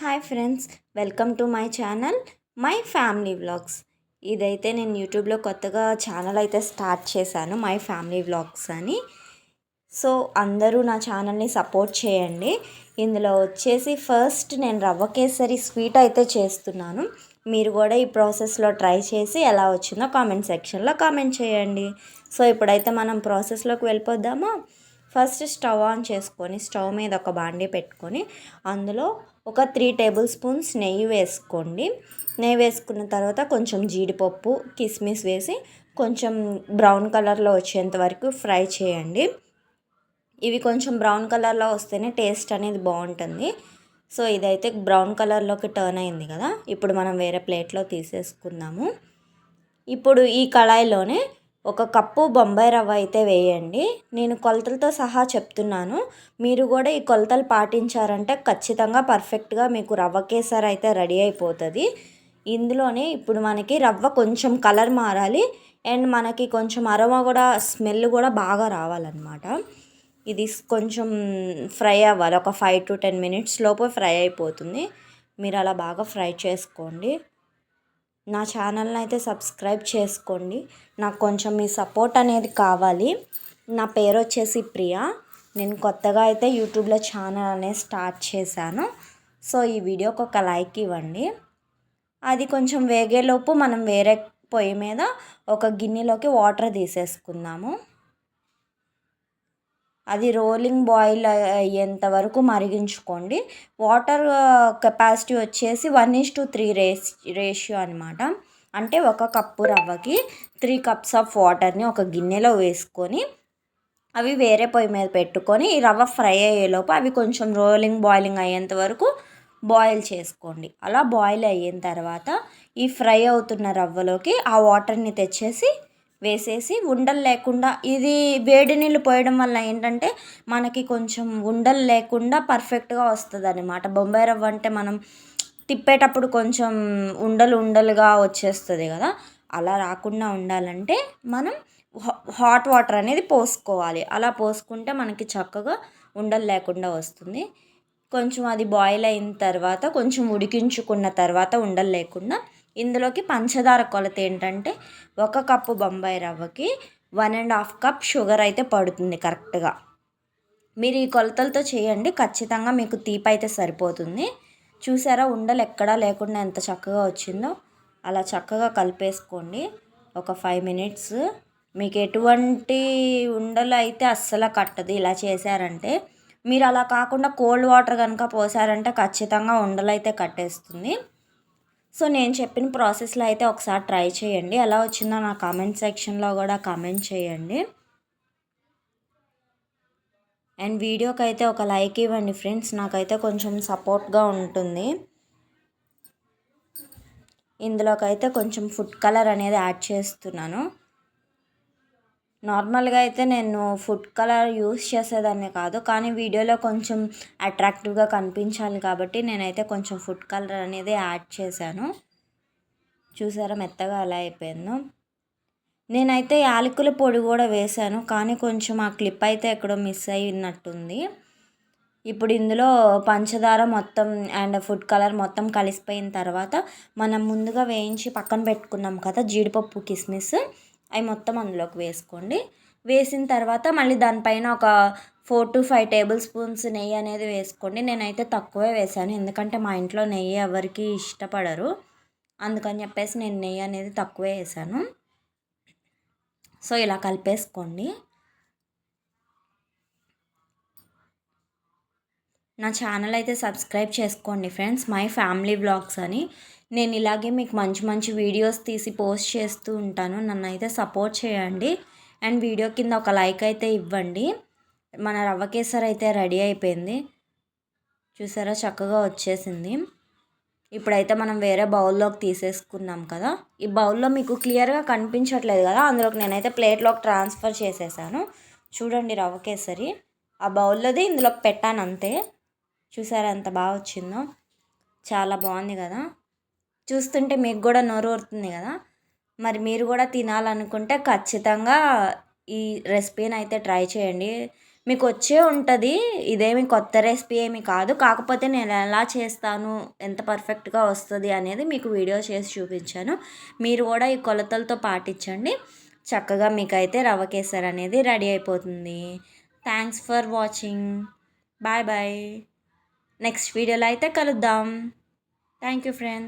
Hi friends welcome to my channel my family vlogs ఇదైతే నేను యూట్యూబ్లో కొత్తగా ఛానల్ అయితే స్టార్ట్ చేశాను మై ఫ్యామిలీ వ్లాగ్స్ అని. సో అందరూ నా ఛానల్ని సపోర్ట్ చేయండి. ఇందులో వచ్చేసి ఫస్ట్ నేను రవ్వ కేసరి స్వీట్ అయితే చేస్తున్నాను. మీరు కూడా ఈ ప్రాసెస్లో ట్రై చేసి ఎలా వచ్చిందో కామెంట్ సెక్షన్లో కామెంట్ చేయండి. సో ఇప్పుడైతే మనం ప్రాసెస్లోకి వెళ్ళిపోద్దామా ఫస్ట్ స్టవ్ ఆన్ చేసుకొని స్టవ్ మీద ఒక బాండీ పెట్టుకొని అందులో ఒక త్రీ టేబుల్ స్పూన్స్ నెయ్యి వేసుకోండి. నెయ్యి వేసుకున్న తర్వాత కొంచెం జీడిపప్పు కిస్మిస్ వేసి కొంచెం బ్రౌన్ కలర్లో వచ్చేంత వరకు ఫ్రై చేయండి. ఇవి కొంచెం బ్రౌన్ కలర్లో వస్తేనే టేస్ట్ అనేది బాగుంటుంది. సో ఇదైతే బ్రౌన్ కలర్లోకి టర్న్ అయింది కదా. ఇప్పుడు మనం వేరే ప్లేట్లో తీసేసుకుందాము. ఇప్పుడు ఈ కళాయిలోనే ఒక కప్పు బొంబాయి రవ్వ అయితే వేయండి. నేను కొలతలతో సహా చెప్తున్నాను. మీరు కూడా ఈ కొలతలు పాటించారంటే ఖచ్చితంగా పర్ఫెక్ట్గా మీకు రవ్వ కేసర్ అయితే రెడీ అయిపోతుంది. ఇందులోనే ఇప్పుడు మనకి రవ్వ కొంచెం కలర్ మారాలి. అండ్ మనకి కొంచెం అరవ కూడా స్మెల్ కూడా బాగా రావాలన్నమాట. ఇది కొంచెం ఫ్రై అవ్వాలి. ఒక ఫైవ్ టు టెన్ మినిట్స్ లోపు ఫ్రై అయిపోతుంది. మీరు అలా బాగా ఫ్రై చేసుకోండి. నా ఛానల్ని అయితే సబ్స్క్రైబ్ చేసుకోండి. నాకు కొంచెం మీ సపోర్ట్ అనేది కావాలి. నా పేరు వచ్చేసి ప్రియా. నేను కొత్తగా అయితే యూట్యూబ్లో ఛానల్ అనేది స్టార్ట్ చేశాను. సో ఈ వీడియోకి ఒక లైక్ ఇవ్వండి. అది కొంచెం వేగేలోపు మనం వేరే పొయ్యి మీద ఒక గిన్నెలోకి వాటర్ తీసేసుకుందాము. అది రోలింగ్ బాయిల్ అయ్యేంత వరకు మరిగించుకోండి. వాటర్ కెపాసిటీ వచ్చేసి one is to three race ratio అనమాట అంటే ఒక కప్పు రవ్వకి త్రీ కప్స్ ఆఫ్ వాటర్ని ఒక గిన్నెలో వేసుకొని అవి వేరే పొయ్యి మీద పెట్టుకొని ఈ రవ్వ ఫ్రై అయ్యేలోపు అవి కొంచెం రోలింగ్ బాయిలింగ్ అయ్యేంత వరకు బాయిల్ చేసుకోండి. అలా బాయిల్ అయిన తర్వాత ఈ ఫ్రై అవుతున్న రవ్వలోకి ఆ వాటర్ని తెచ్చేసి వేసేసి ఉండలు లేకుండా ఇది వేడి నీళ్ళు పోయడం వల్ల ఏంటంటే మనకి కొంచెం ఉండలు లేకుండా పర్ఫెక్ట్గా వస్తుంది అనమాట బొంబాయి రవ్వ అంటే మనం తిప్పేటప్పుడు కొంచెం ఉండలు ఉండలుగా వచ్చేస్తుంది కదా. అలా రాకుండా ఉండాలంటే మనం హాట్ వాటర్ అనేది పోసుకోవాలి. అలా పోసుకుంటే మనకి చక్కగా ఉండలు లేకుండా వస్తుంది. కొంచెం అది బాయిల్ అయిన తర్వాత కొంచెం ఉడికించుకున్న తర్వాత ఉండలు లేకుండా ఇందులోకి పంచదార కొలత ఏంటంటే ఒక cup Bombay రవ్వకి one and half cup sugar అయితే పడుతుంది కరెక్ట్గా. మీరు ఈ కొలతలతో చేయండి ఖచ్చితంగా మీకు తీపి అయితే సరిపోతుంది. చూసారా ఉండలు ఎక్కడా లేకుండా ఎంత చక్కగా వచ్చిందో? అలా చక్కగా కలిపేసుకోండి. ఒక ఫైవ్ మినిట్స్. మీకు ఎటువంటి ఉండలు అయితే అస్సలు కట్టదు. ఇలా చేశారంటే మీరు అలా కాకుండా కోల్డ్ వాటర్ కనుక పోసారంటే ఖచ్చితంగా ఉండలు అయితే కట్టేస్తుంది. సో నేను చెప్పిన ప్రాసెస్లో అయితే ఒకసారి ట్రై చేయండి. ఎలా వచ్చిందో నా కామెంట్ సెక్షన్లో కూడా కామెంట్ చేయండి. అండ్ వీడియోకి అయితే ఒక లైక్ ఇవ్వండి ఫ్రెండ్స్. నాకైతే కొంచెం సపోర్ట్గా ఉంటుంది. ఇందులోకైతే కొంచెం ఫుడ్ కలర్ అనేది యాడ్ చేస్తున్నాను. నార్మల్గా అయితే నేను ఫుడ్ కలర్ యూస్ చేసేదాన్ని కాదు. కానీ వీడియోలో కొంచెం అట్రాక్టివ్గా కనిపించాలి కాబట్టి నేనైతే కొంచెం ఫుడ్ కలర్ అనేది యాడ్ చేశాను. చూసారా మెత్తగా అలా అయిపోయిందో. నేనైతే యాలకుల పొడి కూడా వేశాను. కానీ కొంచెం ఆ క్లిప్ అయితే ఎక్కడో మిస్ అయినట్టుంది. ఇప్పుడు ఇందులో పంచదార మొత్తం అండ్ ఫుడ్ కలర్ మొత్తం కలిసిపోయిన తర్వాత మనం ముందుగా వేయించి పక్కన పెట్టుకున్నాం కదా జీడిపప్పు కిస్మిస్. అవి మొత్తం అందులోకి వేసుకోండి. వేసిన తర్వాత మళ్ళీ దానిపైన ఒక four to five tablespoons నెయ్యి అనేది వేసుకోండి. నేనైతే తక్కువే వేసాను. ఎందుకంటే మా ఇంట్లో నెయ్యి ఎవరికి ఇష్టపడరు. అందుకని చెప్పేసి నేను నెయ్యి అనేది తక్కువే వేసాను. సో ఇలా కలిపేసుకోండి. నా ఛానల్ అయితే సబ్స్క్రైబ్ చేసుకోండి ఫ్రెండ్స్. మై ఫ్యామిలీ బ్లాగ్స్ అని. నేను ఇలాగే మీకు మంచి మంచి వీడియోస్ తీసి పోస్ట్ చేస్తూ ఉంటాను. నన్ను అయితే సపోర్ట్ చేయండి. అండ్ వీడియో కింద ఒక లైక్ అయితే ఇవ్వండి. మన రవ్వ కేసర్ అయితే రెడీ అయిపోయింది. చూసారా? చక్కగా వచ్చేసింది. ఇప్పుడైతే మనం వేరే బౌల్లోకి తీసేసుకున్నాం కదా. ఈ బౌల్లో మీకు క్లియర్గా కనిపించట్లేదు కదా. అందులోకి నేనైతే ప్లేట్లోకి ట్రాన్స్ఫర్ చేసేసాను. చూడండి రవ్వ కేసరి. ఆ బౌల్లోది ఇందులోకి పెట్టాను అంతే. చూసారా? ఎంత బాగా వచ్చిందో. చాలా బాగుంది కదా. చూస్తుంటే మీకు కూడా నోరు ఊరుతుంది కదా? మరి మీరు కూడా తినాలనుకుంటే ఖచ్చితంగా ఈ రెసిపీని అయితే ట్రై చేయండి. మీకు వచ్చే ఉంటుంది. ఇదేమి కొత్త రెసిపీ ఏమి కాదు. కాకపోతే నేను ఎలా చేస్తాను ఎంత పర్ఫెక్ట్గా వస్తుంది అనేది మీకు వీడియో చేసి చూపించాను. మీరు కూడా ఈ కొలతలతో పాటించండి. చక్కగా మీకైతే రవ్వ కేసర్ అనేది రెడీ అయిపోతుంది. Thanks for watching. Bye bye. Next వీడియోలో అయితే కలుద్దాం. Thank you friends.